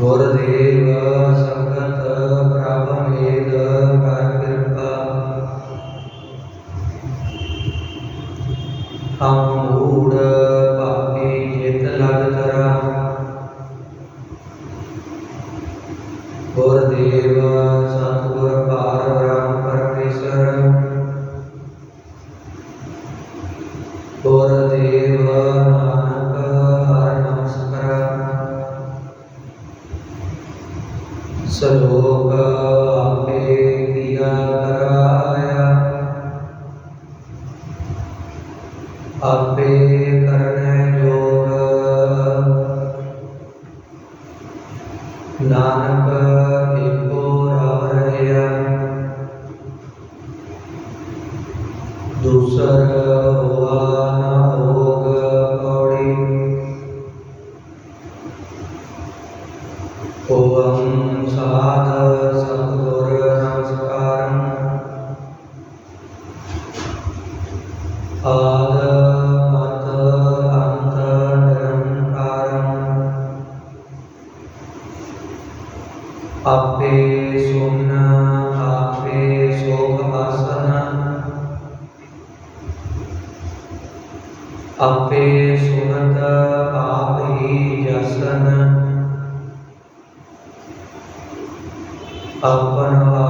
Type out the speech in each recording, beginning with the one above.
गुरुदेव सङ्ग ਸਰੋਗ সালাম। Rabbana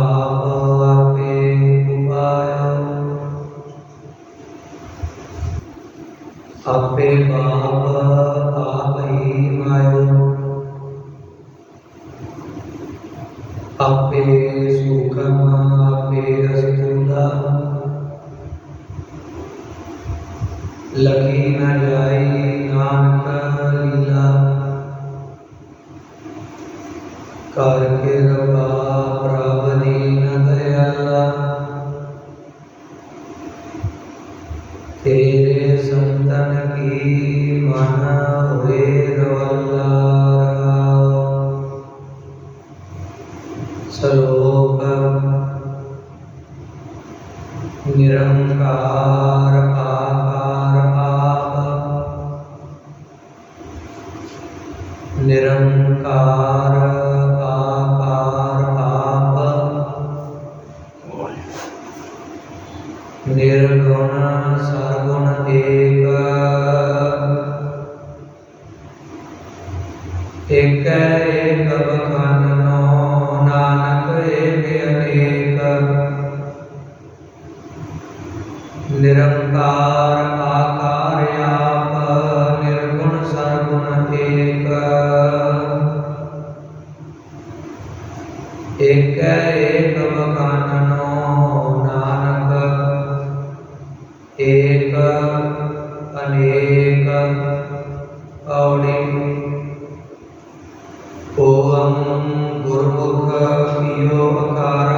ਨਿਰਗੁਣ ਸਰਗੁਣ ਏਕ। ਏਕੈ ਏਕ ਅਨੇਕ ਔੜੀ ਓਮ ਗੁਰਮੁਖ ਪੀਓ ਅਕਾਰ।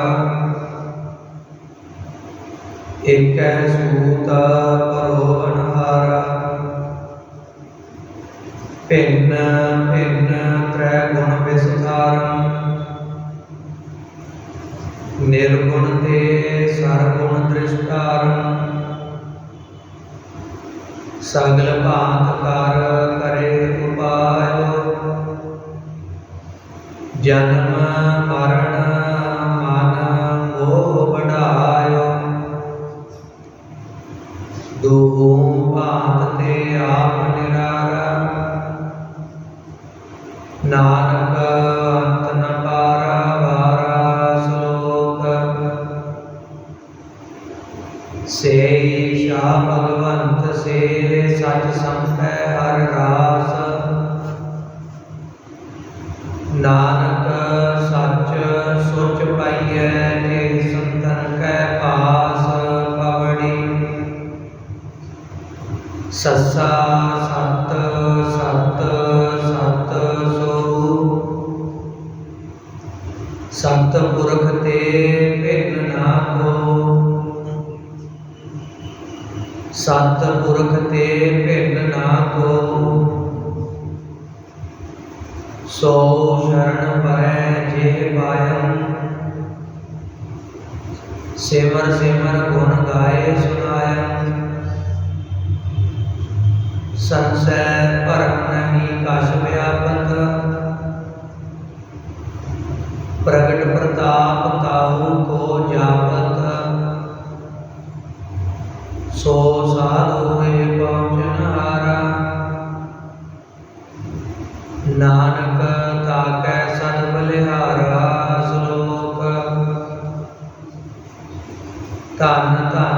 ਏਕੈ ਸੂਤਾ ਪਰੋਵਨਹਾਰਾ ਪਿੰਨ ਸਗਲ ਭਾਂਤ ਕਰ ਕਰੇ ਉਪਾਇ ਜਨਮ ਸੇ ਹਰ ਰਾਸ। ਨਾਨਕ ਸੱਚ ਸੁਚ ਪਾਈਐ ਤੇ ਸੰਤਨ ਕੈ ਪਾਸ ਪਵੜੀ। ਸੱਸਾ ਸਤ सो शरण पै जे पायम सेवर सेवर गुण गाए सुनाय संशय पर नहीं कश व्याप ਨਾਨਕ ਤਾਕੈ ਸਦ ਬਲਿਹਾਰਾ ਸ਼ਲੋਕ। ਧੰਨ ਧੰਨ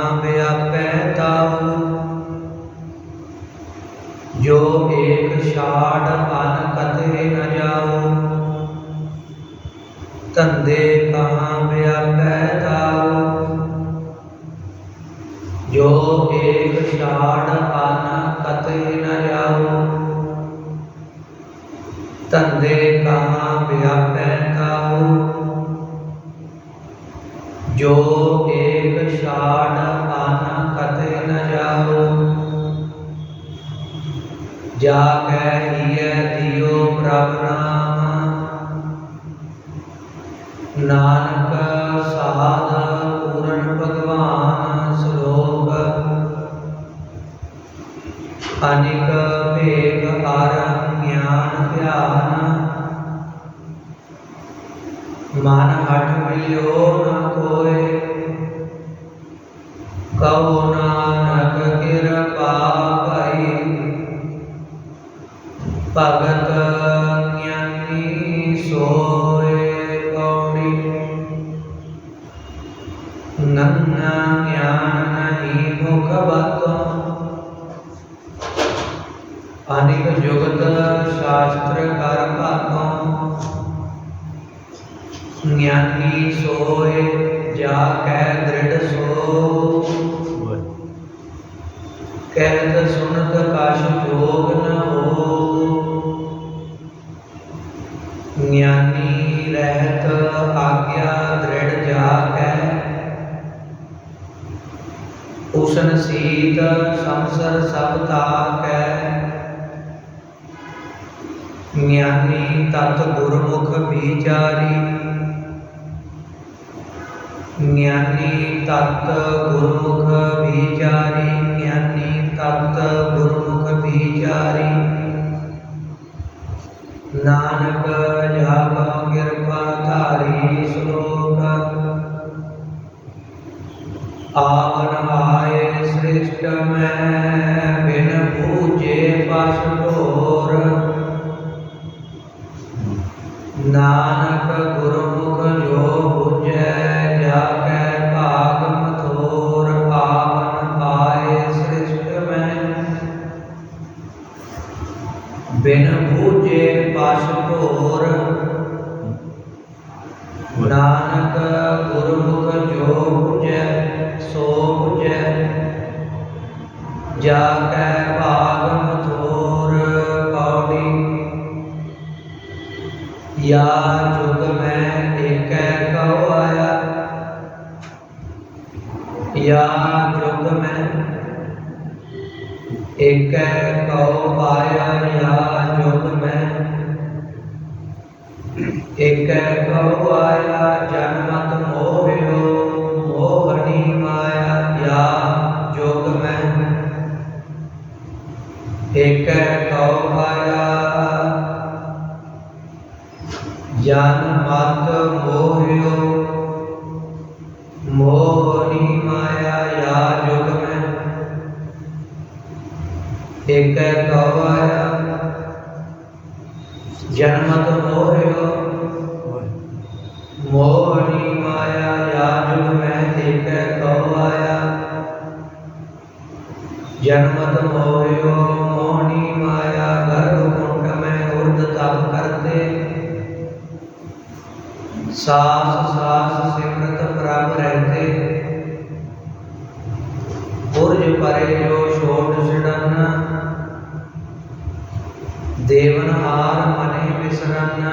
ਵਿਆਪੈ ਤਾਉ ਜੋ ਏਕ ਛਾੜ जाके दियो प्रभ नाम। नानक साध पूरण भगवान श्लोक। अनिक भेग आरम ज्ञान ध्यान। मन हट मिलो न कोय कहो ਭਗਤ ਗਿਆਨੀ ਸੋਏ ਗਿਆਨੀ ਰਹਿਤ ਆਗਿਆ ਦ੍ਰਿੜ ਜਾਕੈ ਉਸਨ ਸੀਤ ਸੰਸਰ ਸਭ ਤਾਕੈ ਗਿਆਨੀ ਤਤ ਗੁਰਮੁਖ ਵਿਚਾਰੀ। ਗਿਆਨੀ ਤਤ ਗੁਰਮੁਖ ਵਿਚਾਰੀ, ਗਿਆਨੀ ਤਤ ਗੁਰਮੁਖ ਵਿਚਾਰੀ। ਨਾਨਕ ਜਪ ਕਿਰਪਾ ਧਾਰੀ ਸ਼ਲੋਕ ਆਵਨ ਆਏ ਸ੍ਰਿਸ਼ਟ ਮੈਂ ਨਾਨਕ ਗੁਰਮੁਖ ਜੋ ਬੁਝੈ ਸੋ जनमत मोहयो मोहनी माया गर्भ कुंड में उर्द तप करते सास सास सिमृत प्रभ रहते उर्ज परे जो शोड सिड़न देवन हार मने बिसरन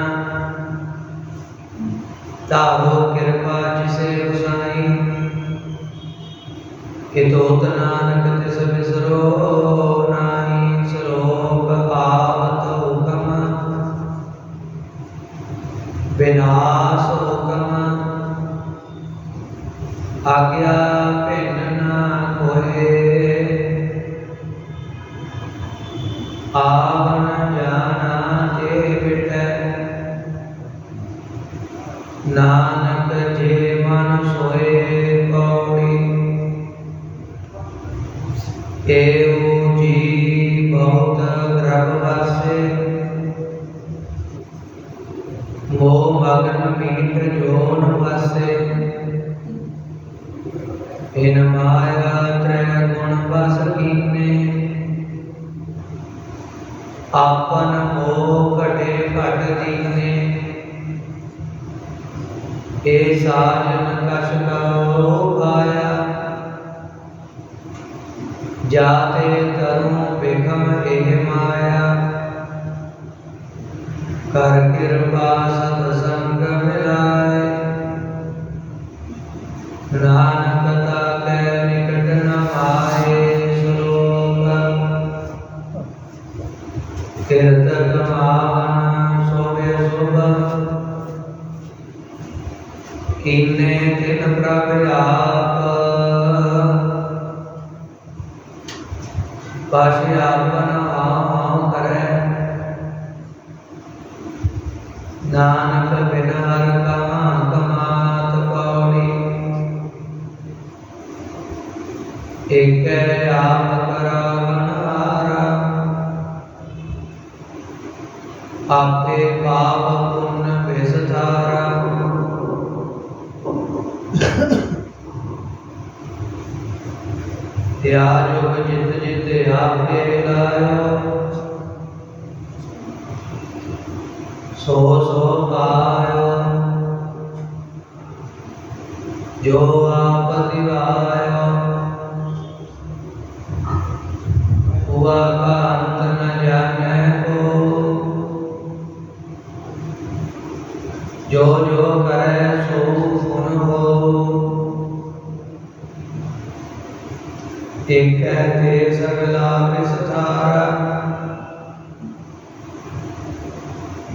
ताहो कृपा जिसे उसाई कितोत नानक तिस ਏਉ ਜੀ ਬਹੁਤ ਗ੍ਰਭ ਵਾਸੇ ਮੋਹ ਮਗਨ ਮੀਟ ਜੋਨ ਵਾਸੇ ਇਨ ਮਾਇਆ ਤ੍ਰੈ ਗੁਣ ਬਸ ਕੀਨੇ। ਆਪਨ ਮੋਹ ਘਟੇ ਘਟ ਦੀਨੇ। ਏ ਸਾਜਨ ਕਛ ਕਉ ਜਾਤੇ ਤਰੁ ਬਿਖਮ ਇਹ ਮਾਇਆ। ਕਰ ਕਿਰਪਾ ਸਤ ਪਾਛ ਆਪਨ ਆਉ ਕਰੈ। ਨਾਨਕ ਬਿਨ ਹਰ ਕਮਾ ਕਮਾਤ ਪੌੜੀ ਏਕੈ ਆਪ ਕਰਾਵਨ ਹਾਰਾ। ਆਪੇ ਪਾਪ ਪੁੰਨ ਵਿਸਥਾਰਾ। ਤਿਆ ਆਪੇ ਲਾਇਓ। ਸੋ ਸੋ ਪਾਇਓ ਜੋ ਆਪ ਦਿਵਾਇਓ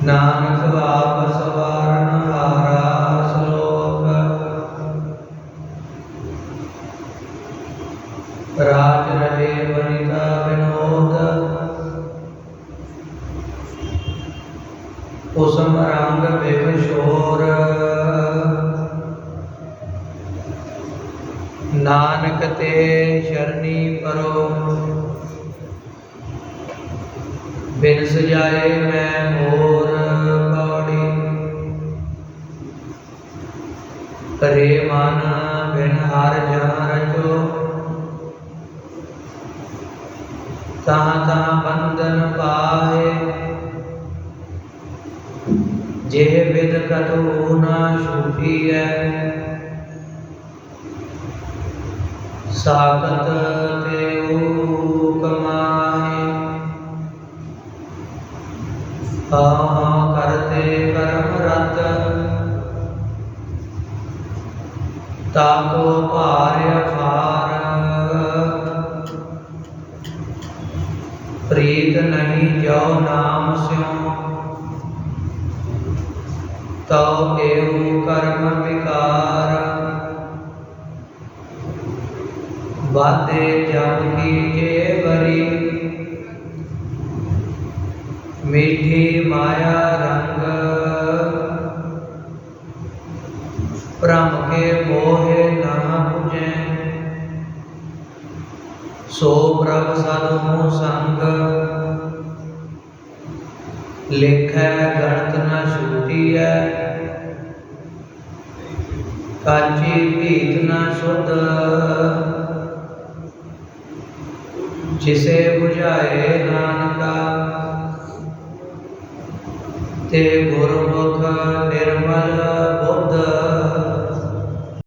ਨਾਨਕ ਆਪ ਸਵਾਰਨ ਹਾਰਾ ਸ਼ਲੋਕ। ਰਾਜ ਰਹੇ ਵਨਿਤਾ ਵਿਨੋਦ। ਉਸਮ ਰੰਗ ਬਿਖ ਸ਼ੋਰ करे मान बिन हर जहर जो तहाँ बंधन पाए जे बिद कतो ना सूफी है सागत ते कमाए ਤਾਕੋ ਭਾਰ ਅਫਾਰ ਪ੍ਰੀਤ ਨਹੀਂ ਜੋ ਨਾਮ ਸਿਉ। ਤਉ ਏਉ ਕਰਮ ਵਿਕਾਰ। ਬਾਤੇ ਜਪ ਕੀ ਭ੍ਰਮ ਕੇ ਮੋਹਿ ਨਾ 부ਜੈ ਸੋ ਪ੍ਰਭ ਸਦਮੁ ਸੰਗ। ਲਿਖੈ ਗਣਤ ਨ ਛੂਟੀਐ। ਕਾਚੀ ਭੀਤ ਨ ਸੁਧ। ਜਿਸੇ 부ਝਾਏ ਨਾਨਕਾ, ਤੇ ਗੁਰਮੁਖ ਨਿਰਮਲ ਬੁੱਧ।